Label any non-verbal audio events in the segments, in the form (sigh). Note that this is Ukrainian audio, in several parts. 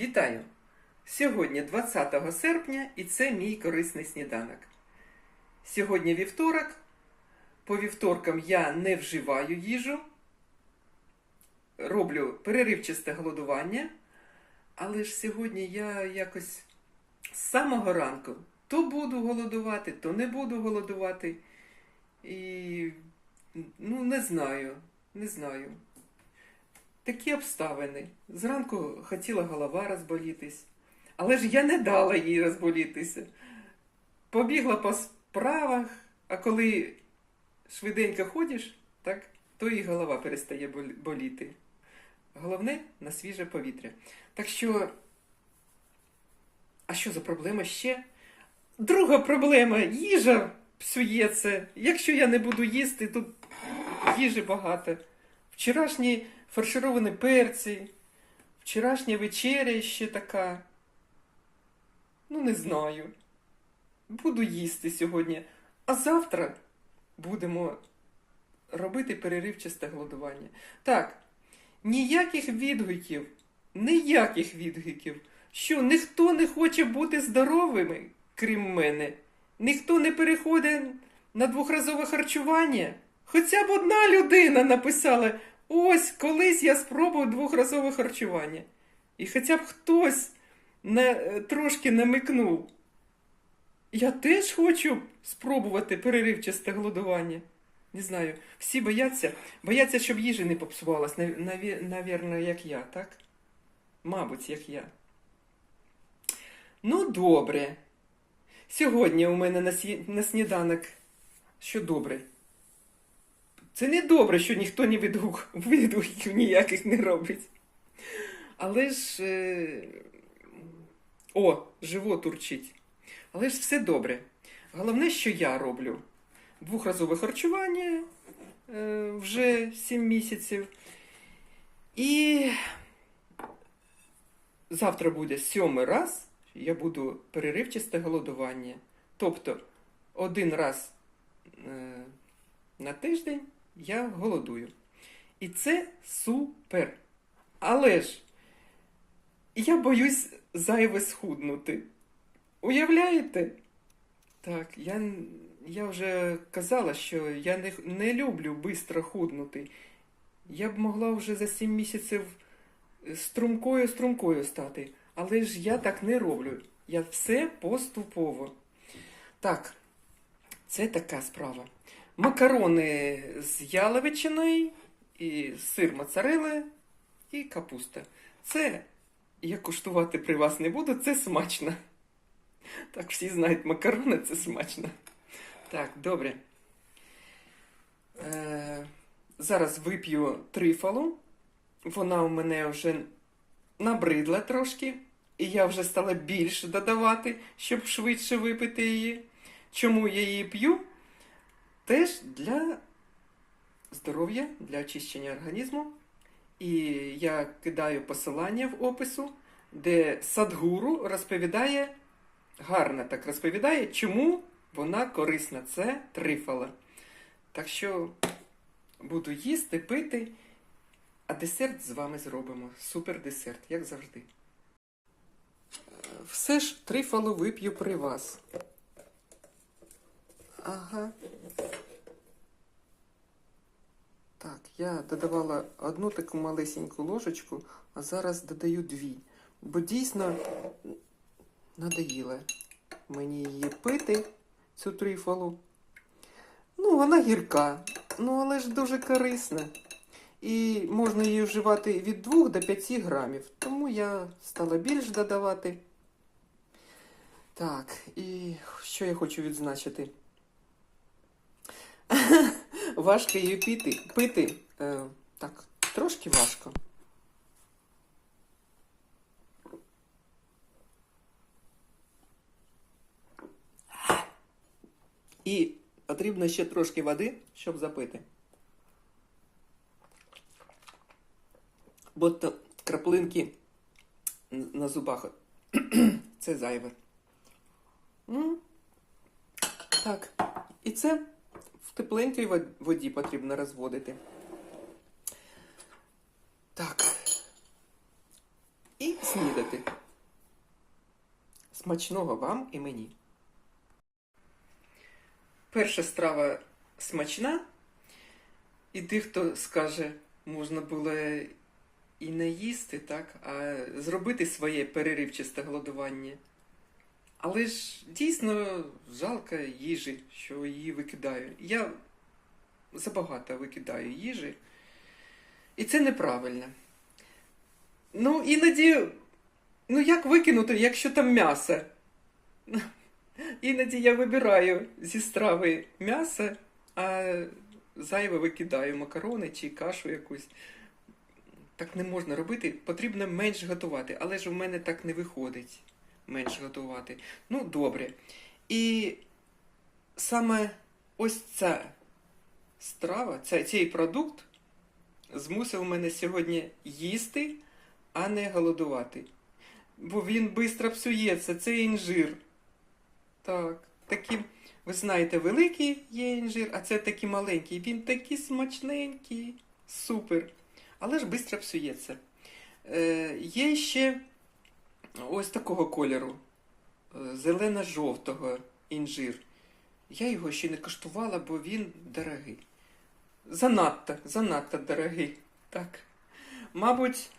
Вітаю! Сьогодні 20 серпня і це мій корисний сніданок. Сьогодні вівторок. По вівторкам я не вживаю їжу, роблю переривчасте голодування, але ж сьогодні я якось з самого ранку то буду голодувати, то не буду голодувати. І ну, не знаю, не знаю. Такі обставини. Зранку хотіла голова розболітись, але ж я не дала їй розболітися. Побігла по справах, а коли швиденько ходиш, так, то і голова перестає боліти. Головне на свіже повітря. Так що, а що за проблема ще? Друга проблема їжа псується. Якщо я не буду їсти, тут їжі багато. Вчорашні фаршировані перці, вчорашня вечеря ще така. Ну, не знаю. Буду їсти сьогодні. А завтра будемо робити переривчасте голодування. Так, ніяких відгуків, ніяких відгуків, що ніхто не хоче бути здоровими, крім мене. Ніхто не переходить на двохразове харчування. Хоча б одна людина написала: ось колись я спробував двохразове харчування. І хоча б хтось не, трошки намикнув. Я теж хочу спробувати переривчасте голодування. Не знаю, всі бояться, бояться, щоб їжа не попсувалась, навірно, як я, так? Мабуть, як я. Ну, добре. Сьогодні у мене на сніданок що добре. Це не добре, що ніхто ні відгук, (laughs) відгуків ніяких не робить. Але ж. Е... О, живот урчить. Але ж все добре. Головне, що я роблю. Двохразове харчування е, вже 7 місяців. І завтра буде сьомий раз, я буду переривчасте голодування. Тобто один раз е, на тиждень я голодую. І це супер. Але ж я боюсь зайве схуднути. Уявляєте? Так, я, я вже казала, що я не, не люблю швидко худнути. Я б могла вже за 7 місяців струмкою-струмкою стати. Але ж я так не роблю. Я все поступово. Так, це така справа. Макарони з яловичиною, і сир моцарели, і капуста. Це я куштувати при вас не буду, це смачно. Так, всі знають, макарони це смачно. Так, добре. Е, зараз вип'ю трифалу. Вона у мене вже набридла трошки, і я вже стала більше додавати, щоб швидше випити її. Чому я її п'ю? Теж для здоров'я, для очищення організму. І я кидаю посилання в опису, де Садгуру розповідає, гарно так розповідає, чому вона корисна. Це трифала. Так що буду їсти, пити, а десерт з вами зробимо. Супер десерт, як завжди. Е, Все ж трифалу вип'ю при вас. Ага. Так, я додавала одну таку малесеньку ложечку, а зараз додаю дві. Бо дійсно надоїла мені її пити, цю трифалу. Ну, вона гірка, ну але ж дуже корисна. І можна її вживати від 2 до 5 грамів. Тому я стала більш додавати. Так, і що я хочу відзначити? Важко її пити. пити. Е, так, трошки важко. І потрібно ще трошки води, щоб запити. Бо то краплинки на зубах. Це зайве. Так, і це тепленькій вод- воді потрібно розводити. Так. і снідати. Смачного вам і мені. Перша страва смачна, і дехто скаже, можна було і не їсти, так, а зробити своє переривчасте голодування. Але ж дійсно жалко їжі, що її викидаю. Я забагато викидаю їжі, і це неправильно. Ну, іноді, ну як викинути, якщо там м'ясо? (laughs) Іноді я вибираю зі страви м'ясо, а зайве викидаю макарони чи кашу якусь. Так не можна робити, потрібно менш готувати, але ж у мене так не виходить менш готувати. Ну, добре. І саме ось ця страва, цей продукт змусив мене сьогодні їсти, а не голодувати. Бо він швидко псується, це інжир. Так, такі, ви знаєте, великий є інжир, а це такий маленький. Він такий смачненький, супер. Але ж швидко псується. Е, є ще ось такого кольору, зелено-жовтого інжир. Я його ще не коштувала, бо він дорогий. Занадто, занадто дорогий. Так. Мабуть,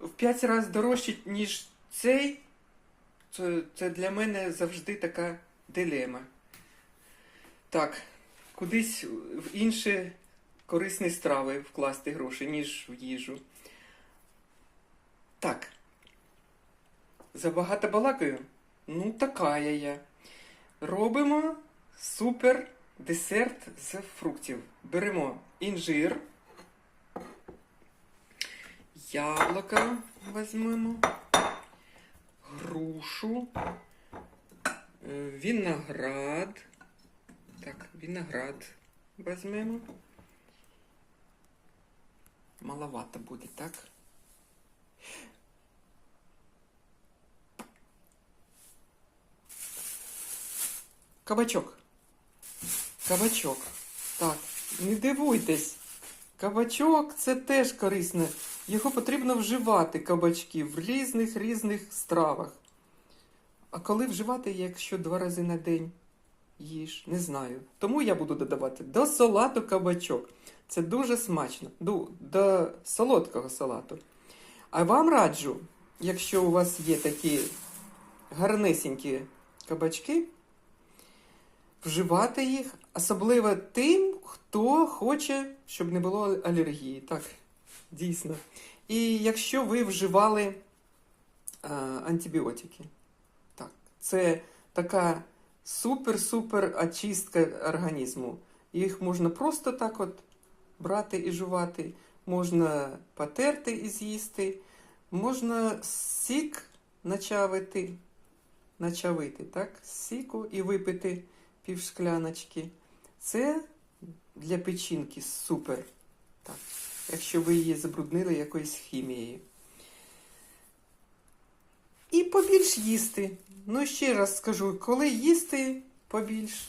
в 5 разів дорожчий, ніж цей. Це, це для мене завжди така дилема. Так, кудись в інші корисні страви вкласти гроші, ніж в їжу. Так. Забагато балакаю? Ну, така я. Робимо супер десерт з фруктів. Беремо інжир, яблука візьмемо, грушу, е, виноград. Так, виноград візьмемо. Маловато буде, так? Кабачок. Кабачок. Так, не дивуйтесь. Кабачок це теж корисне. Його потрібно вживати кабачки в різних різних стравах. А коли вживати, якщо два рази на день їж, не знаю. Тому я буду додавати до салату кабачок. Це дуже смачно. До, до солодкого салату. А вам раджу, якщо у вас є такі гарнесенькі кабачки, вживати їх, особливо тим, хто хоче, щоб не було алергії. Так, дійсно. І якщо ви вживали а, антибіотики, так, це така супер-супер очистка організму. Їх можна просто так от брати і жувати, можна потерти і з'їсти, можна сік начавити, начавити, так, сіку і випити пів шкляночки. Це для печінки супер. Так. Якщо ви її забруднили якоюсь хімією. І побільш їсти. Ну, ще раз скажу, коли їсти побільш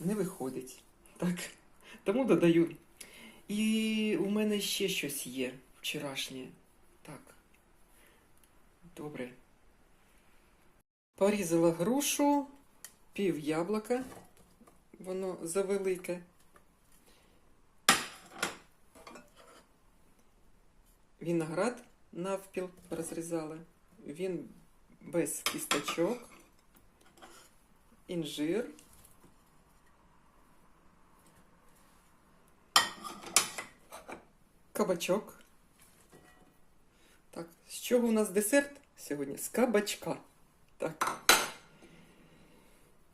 не виходить. Так. Тому додаю. І у мене ще щось є вчорашнє. Так. Добре. Порізала грушу пів яблука, воно завелике. Виноград навпіл розрізала. Він без кісточок, інжир. Кабачок. Так, з чого у нас десерт сьогодні? З кабачка. Так.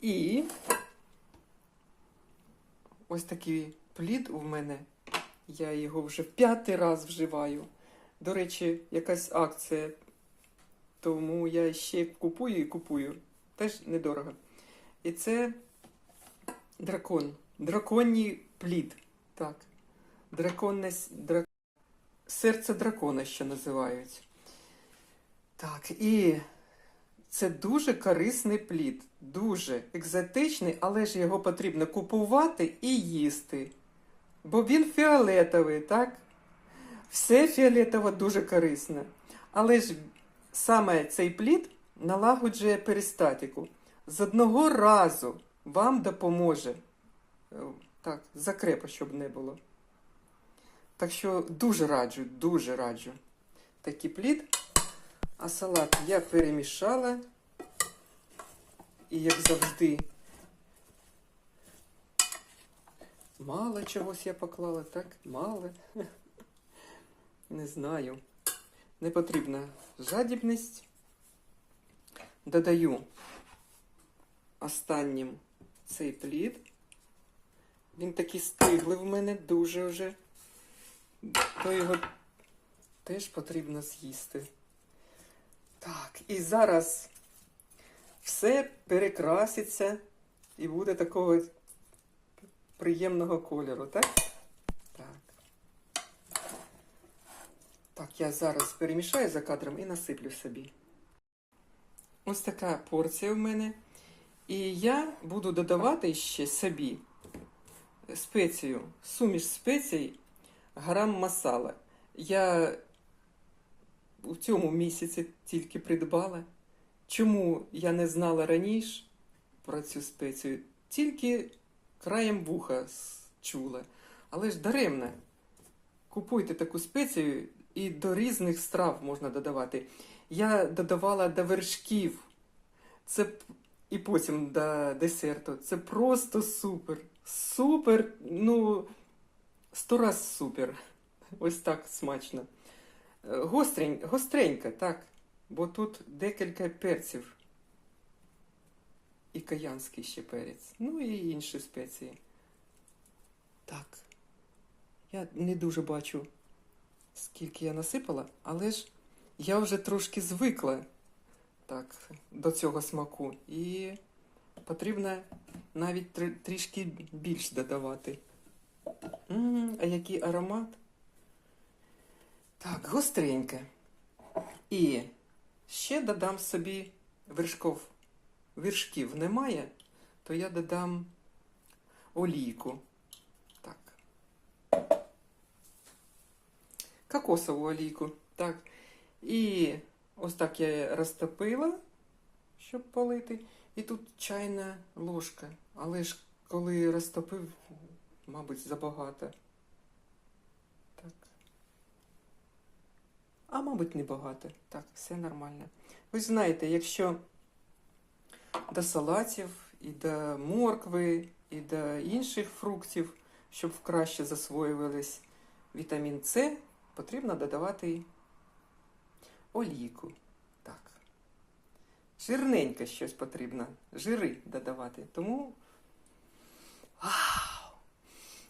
І ось такий плід у мене. Я його вже п'ятий раз вживаю. До речі, якась акція. Тому я ще купую і купую. Теж недорого. І це дракон. Драконній плід. Так. Драконне с- дра... серце дракона ще називають. Так, і це дуже корисний плід, дуже екзотичний, але ж його потрібно купувати і їсти. Бо він фіолетовий, так? Все фіолетово дуже корисне. Але ж саме цей плід налагоджує перистатику. З одного разу вам допоможе. Е, Так, закрепа, щоб не було. Так що дуже раджу, дуже раджу такий плід. А салат я перемішала. І як завжди, мало чогось я поклала, так? Мало. Не знаю. Не потрібна жадібність. Додаю останнім цей плід. Він такий стиглий в мене дуже вже. То його теж потрібно з'їсти. Так, і зараз все перекраситься і буде такого приємного кольору, так? Так. Так, я зараз перемішаю за кадром і насиплю собі. Ось така порція в мене. І я буду додавати ще собі спецію, суміш спецій грам масала. Я у цьому місяці тільки придбала. Чому я не знала раніше про цю спецію? Тільки краєм вуха чула. Але ж даремно. Купуйте таку спецію і до різних страв можна додавати. Я додавала до вершків. Це і потім до десерту. Це просто супер. Супер. Ну, сто раз супер. Ось так смачно. Гострень, гостренька, так. Бо тут декілька перців. І каянський ще перець. Ну і інші спеції. Так. Я не дуже бачу, скільки я насипала, але ж я вже трошки звикла так, до цього смаку. І потрібно навіть трішки більш додавати. М, а який аромат? Так, гостреньке. І ще додам собі вершков. Вершків немає, то я додам олійку. Так. Кокосову олійку. Так. І ось так я її розтопила, щоб полити. І тут чайна ложка. Але ж коли розтопив, мабуть, забагато. Так. А мабуть, небагато. Так, все нормально. Ви знаєте, якщо до салатів, і до моркви, і до інших фруктів, щоб краще засвоювались вітамін С, потрібно додавати олійку. Так. Жирненько щось потрібно. Жири додавати. Тому.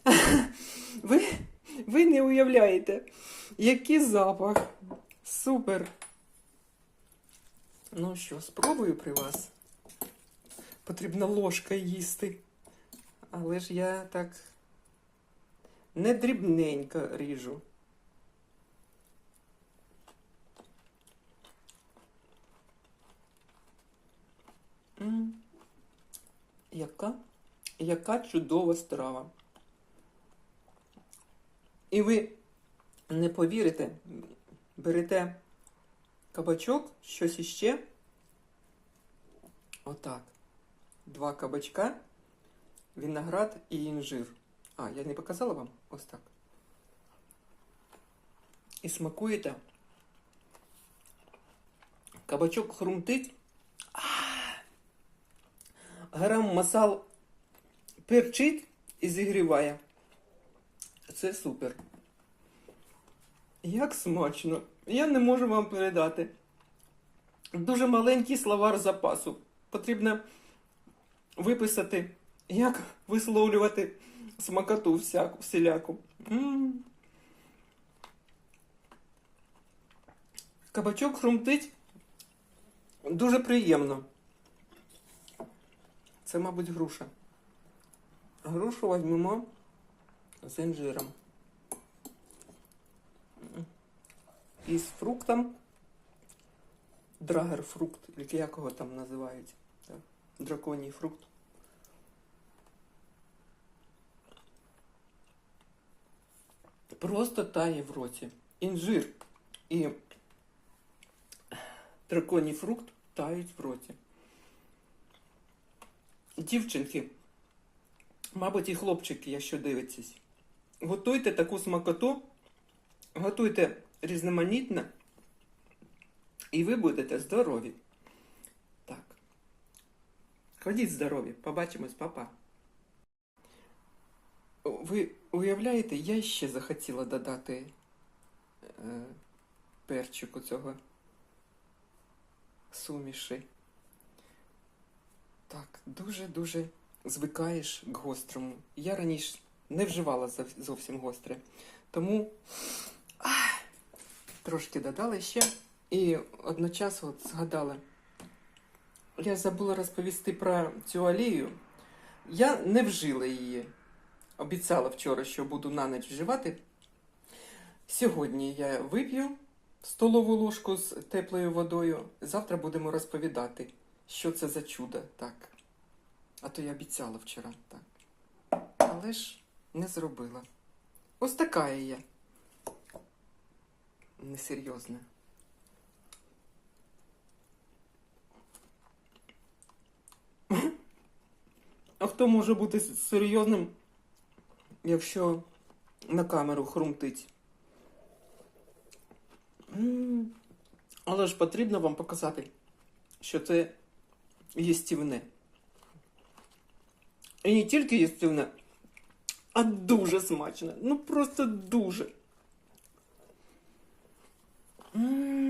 (laughs) Ви, ви не уявляєте, який запах. Супер. Ну що, спробую при вас. Потрібна ложка їсти. Але ж я так не дрібненько ріжу. Яка? Яка чудова страва. І ви не повірите, берете кабачок, щось іще. Отак. Два кабачка, виноград і інжир. А, я не показала вам? Ось так. І смакуєте. Кабачок хрумтить. А! Грам масал перчить і зігріває. Це супер. Як смачно. Я не можу вам передати. Дуже маленький словар запасу. Потрібно виписати, як висловлювати смакоту всяку, всіляку. М. Кабачок хрумтить дуже приємно. Це, мабуть, груша. Грушу візьмемо з інжиром. І з фруктом. Драгерфрукт, як його там називають. Так. Драконій фрукт. Просто тає в роті. Інжир і драконій фрукт тають в роті. Дівчинки, мабуть, і хлопчики, якщо дивитесь, готуйте таку смакоту, готуйте різноманітне, і ви будете здорові. Так. Ходіть здорові, побачимось, папа. Ви уявляєте, я ще захотіла додати е, перчику цього суміші. Так, дуже-дуже звикаєш к гострому. Я раніше не вживала зовсім гостре. Тому трошки додала ще і одночасно згадала. Я забула розповісти про цю олію. Я не вжила її. Обіцяла вчора, що буду на ніч вживати. Сьогодні я вип'ю столову ложку з теплою водою. Завтра будемо розповідати, що це за чудо. Так. А то я обіцяла вчора, так. Але ж не зробила. Ось така я є. Несерйозна. (laughs) А хто може бути серйозним, якщо на камеру хрумтить? Але ж потрібно вам показати, що це їстівне. І не тільки їстівне, а дуже смачне. Ну просто дуже. М.